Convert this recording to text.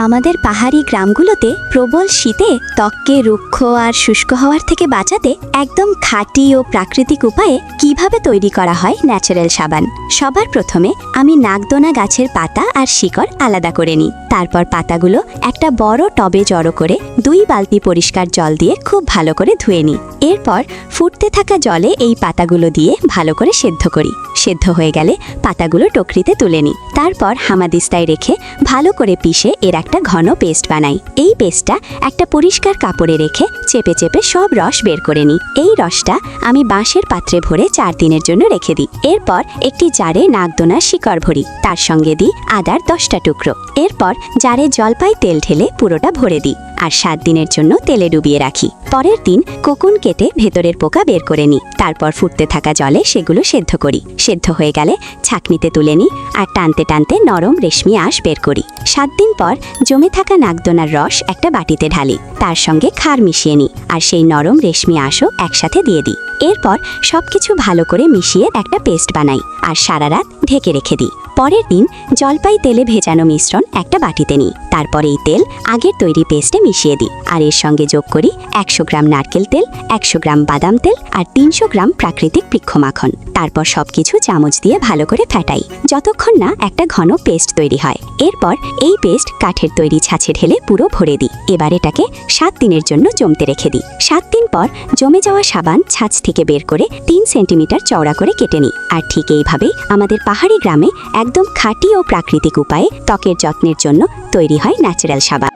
আমাদের পাহাড়ি গ্রামগুলোতে প্রবল শীতে ত্বককে রুক্ষ আর শুষ্ক হওয়ার থেকে বাঁচাতে একদম খাঁটি ও প্রাকৃতিক উপায়ে কীভাবে তৈরি করা হয় ন্যাচারাল সাবান? সবার প্রথমে আমি নাগদোনা গাছের পাতা আর শিকড় আলাদা করে নিই। তারপর পাতাগুলো একটা বড় টবে জড়ো করে দুই বালতি পরিষ্কার জল দিয়ে খুব ভালো করে ধুয়ে নিই। এরপর ফুটতে থাকা জলে এই পাতাগুলো দিয়ে ভালো করে সেদ্ধ করি। সেদ্ধ হয়ে গেলে পাতাগুলো টকরিতে তুলে নিই। তারপর হামাদিস্তায় রেখে ভালো করে পিষে এর একটা ঘন পেস্ট বানাই। এই পেস্টটা একটা পরিষ্কার কাপড়ে রেখে চেপে চেপে সব রস বের করে নিই। এই রসটা আমি বাঁশের পাত্রে ভরে চার দিনের জন্য রেখে দিই। এরপর একটি জারে নাগদোনার শিকড় ভরি। তার সঙ্গে দিই আদার দশটা টুকরো। এরপর জারে জলপাই তেল ঢেলে পুরোটা ভরে দিই আর সাত দিনের জন্য তেলে ডুবিয়ে রাখি। পরের দিন কোকুন কেটে ভেতরের পোকা বের করে নিই। তারপর ফুটতে থাকা জলে সেগুলো সেদ্ধ করি। সেদ্ধ হয়ে গেলে ছাকনিতে তুলে নিই আর টানতে টানতে নরম রেশমি আঁশ বের করি। সাত দিন পর জমে থাকা নাগদোনার রস একটা বাটিতে ঢালি, তার সঙ্গে খার মিশিয়ে নিই আর সেই নরম রেশমি আঁশও একসাথে দিয়ে দিই এরপর সবকিছু ভালো করে মিশিয়ে একটা পেস্ট বানাই, আর সারা রাত ঢেকে রেখে দিই পরের দিন জলপাই তেলে ভেজানো মিশ্রণ একটা বাটিতে নিই তারপর এই তেল আগের তৈরি পেস্টে মিশিয়ে দিই আর এর সঙ্গে যোগ করি একশো গ্রাম নারকেল তেল, একশো গ্রাম বাদাম তেল, আর তিনশো গ্রাম প্রাকৃতিক বৃক্ষ মাখন তারপর সবকিছু চামচ দিয়ে ভালো করে ফেটাই। যতক্ষণ না একটা ঘন পেস্ট তৈরি হয়, এরপর এই পেস্ট কাঠের তৈরি ছাঁচে ঢেলে পুরো ভরে দিই। এবার এটাকে সাত দিনের জন্য জমতে রেখে দিই। সাত দিন পর জমে যাওয়া সাবান ছাঁচ থেকে বের করে তিন সেন্টিমিটার চওড়া করে কেটে নিই। আর ঠিক এইভাবেই আমাদের পাহাড়ি গ্রামে একদম খাঁটি ও প্রাকৃতিক উপায়ে ত্বকের যত্নের জন্য তৈরি হয় ন্যাচারাল সাবান।